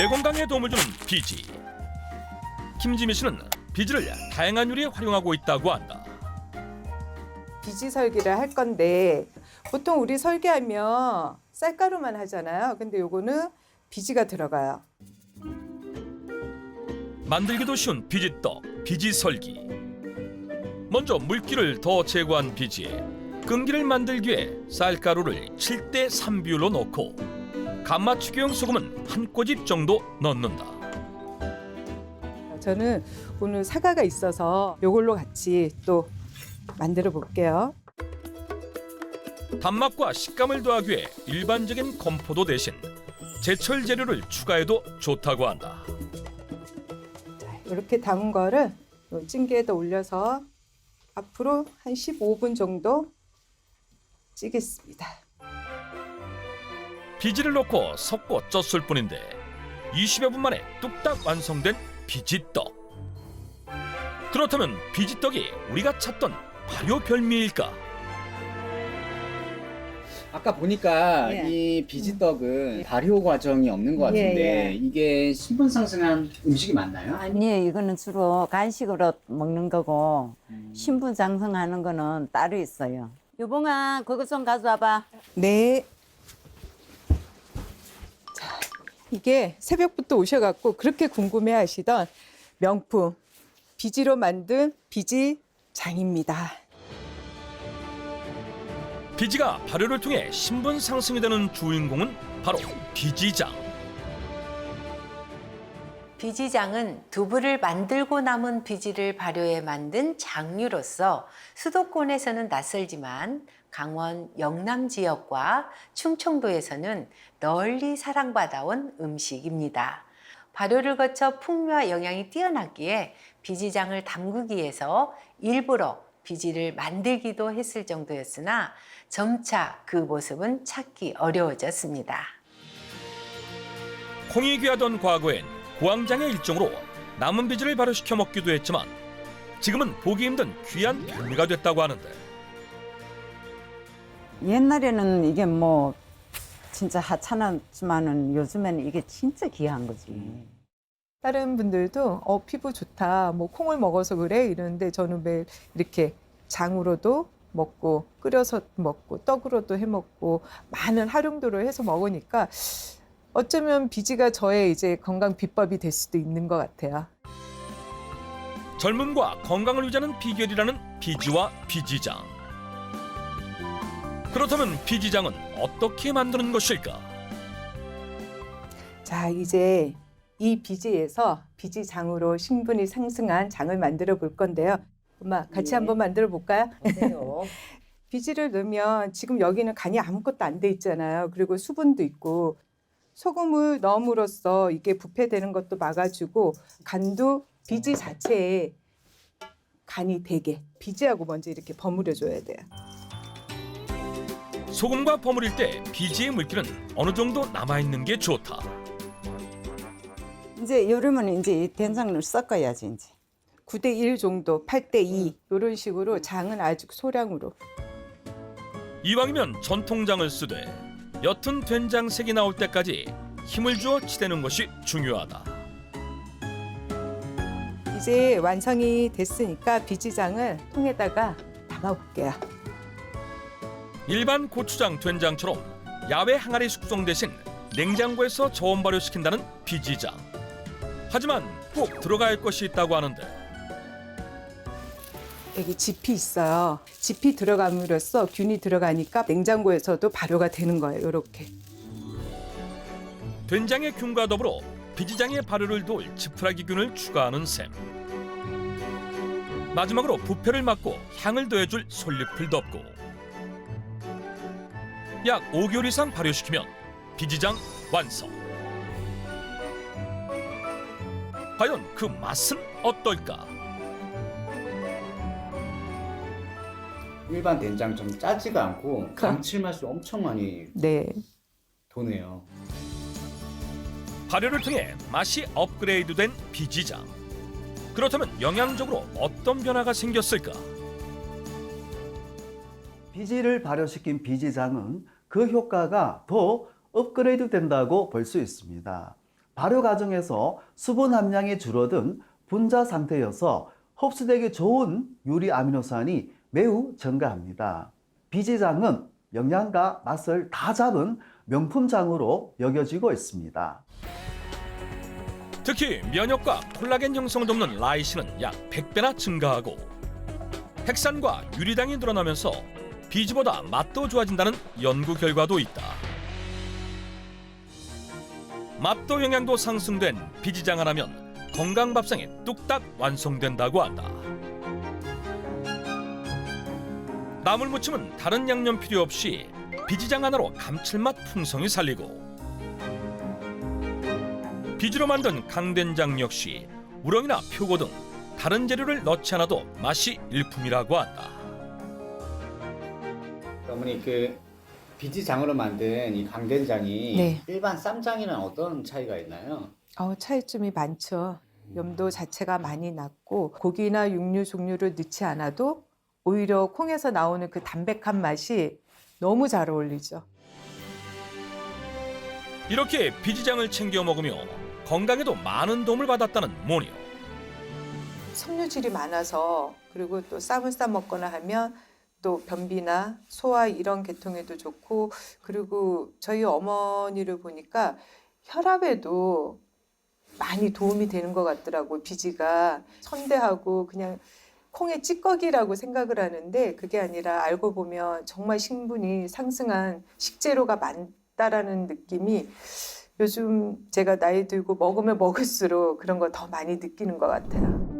뇌 건강에 도움을 주는 비지. 김지미 씨는 비지를 다양한 요리에 활용하고 있다고 한다. 비지 설기를 할 건데 보통 우리 설계하면 쌀가루만 하잖아요. 근데 요거는 비지가 들어가요. 만들기도 쉬운 비지떡, 비지설기. 먼저 물기를 더 제거한 비지에 끈기를 만들기 위해 쌀가루를 7대 3 비율로 넣고 간 맞추기용 소금은 한 꼬집 정도 넣는다. 저는 오늘 사과가 있어서 요걸로 같이 또 만들어 볼게요. 단맛과 식감을 더하기 위해 일반적인 건포도 대신 제철 재료를 추가해도 좋다고 한다. 이렇게 담은 거를 요 찜기에다 올려서 앞으로 한 15분 정도 찌겠습니다. 비지를 넣고 섞고 쪘을 뿐인데 20여 분 만에 뚝딱 완성된 비지떡. 그렇다면 비지떡이 우리가 찾던 발효 별미일까? 아까 보니까 예. 이 비지떡은 발효 과정이 없는 것 예, 같은데 예. 이게 신분 상 승한 음식이 맞나요? 아니에요. 이거는 주로 간식으로 먹는 거고 신분 장성하는 거는 따로 있어요. 유봉아, 그거 좀 가져와봐. 네. 이게 새벽부터 오셔갖고 그렇게 궁금해하시던 명품 비지로 만든 비지 장입니다. 비지가 발효를 통해 신분 상승이 되는 주인공은 바로 비지장. 비지장은 두부를 만들고 남은 비지를 발효해 만든 장류로서 수도권에서는 낯설지만 강원 영남 지역과 충청도에서는 널리 사랑받아온 음식입니다. 발효를 거쳐 풍미와 영양이 뛰어났기에 비지장을 담그기 위해서 일부러 비지를 만들기도 했을 정도였으나 점차 그 모습은 찾기 어려워졌습니다. 콩이 귀하던 과거엔 고황장의 일종으로 남은 비지를 발효시켜 먹기도 했지만 지금은 보기 힘든 귀한 별미가 됐다고 하는데 옛날에는 이게 뭐 진짜 하찮았지만은 요즘에는 이게 진짜 귀한 거지. 다른 분들도 어 피부 좋다 뭐 콩을 먹어서 그래 이러는데 저는 매일 이렇게 장으로도 먹고 끓여서 먹고 떡으로도 해 먹고 많은 활용도를 해서 먹으니까 어쩌면 비지가 저의 이제 건강 비법이 될 수도 있는 것 같아요. 젊음과 건강을 유지하는 비결이라는 비지와 비지장. 그렇다면 비지장은 어떻게 만드는 것일까? 자 이제 이 비지에서 비지장으로 신분이 상승한 장을 만들어 볼 건데요. 엄마 같이 예. 한번 만들어 볼까요? 보세요. 비지를 넣으면 지금 여기는 간이 아무것도 안 돼 있잖아요. 그리고 수분도 있고 소금을 넣음으로써 이게 부패되는 것도 막아주고 간도 비지 자체에 간이 되게 비지하고 먼저 이렇게 버무려 줘야 돼요. 소금과 버무릴 때 비지의 물기는 어느 정도 남아 있는 게 좋다. 이제 여름은 이제 이 된장을 섞어야지 이제. 9대 1 정도, 8대 2 이런 식으로 장은 아주 소량으로. 이왕이면 전통장을 쓰되 옅은 된장색이 나올 때까지 힘을 주어 치대는 것이 중요하다. 이제 완성이 됐으니까 비지장을 통에다가 담아 볼게요. 일반 고추장 된장처럼 야외 항아리 숙성 대신 냉장고에서 저온 발효시킨다는 비지장. 하지만 꼭 들어갈 것이 있다고 하는데 여기 지피 있어요. 지피 들어감으로써 균이 들어가니까 냉장고에서도 발효가 되는 거예요. 이렇게. 된장의 균과 더불어 비지장의 발효를 도울 지푸라기 균을 추가하는 셈. 마지막으로 부패를 막고 향을 더해줄 솔잎을 덮고 약 5개월 이상 발효시키면 비지장 완성. 과연 그 맛은 어떨까? 일반 된장 좀 짜지가 않고 그- 감칠맛이 엄청 많이 네. 도네요. 발효를 통해 맛이 업그레이드된 비지장. 그렇다면 영양적으로 어떤 변화가 생겼을까? 비지를 발효시킨 비지장은 그 효과가 더 업그레이드 된다고 볼 수 있습니다. 발효 과정에서 수분 함량이 줄어든 분자 상태여서 흡수되기 좋은 유리 아미노산이 매우 증가합니다. 비지장은 영양과 맛을 다 잡은 명품장으로 여겨지고 있습니다. 특히 면역과 콜라겐 형성을 돕는 라이신은 약 100배나 증가하고 핵산과 유리당이 늘어나면서 비지보다 맛도 좋아진다는 연구 결과도 있다. 맛도 영양도 상승된 비지장 하나면 건강 밥상이 뚝딱 완성된다고 한다. 나물 무침은 다른 양념 필요 없이 비지장 하나로 감칠맛 풍성히 살리고 비지로 만든 강된장 역시 우렁이나 표고 등 다른 재료를 넣지 않아도 맛이 일품이라고 한다. 어머니 그 비지장으로 만든 이 강된장이 네. 일반 쌈장이랑 어떤 차이가 있나요? 어, 차이점이 많죠. 염도 자체가 많이 낮고 고기나 육류 종류를 넣지 않아도 오히려 콩에서 나오는 그 담백한 맛이 너무 잘 어울리죠. 이렇게 비지장을 챙겨 먹으며 건강에도 많은 도움을 받았다는 모녀. 섬유질이 많아서 그리고 또 쌈을 싸 먹거나 하면 또 변비나 소화 이런 계통에도 좋고 그리고 저희 어머니를 보니까 혈압에도 많이 도움이 되는 것 같더라고요. 비지가 선대하고 그냥 콩의 찌꺼기라고 생각을 하는데 그게 아니라 알고 보면 정말 신분이 상승한 식재료가 많다라는 느낌이 요즘 제가 나이 들고 먹으면 먹을수록 그런 거더 많이 느끼는 것 같아요.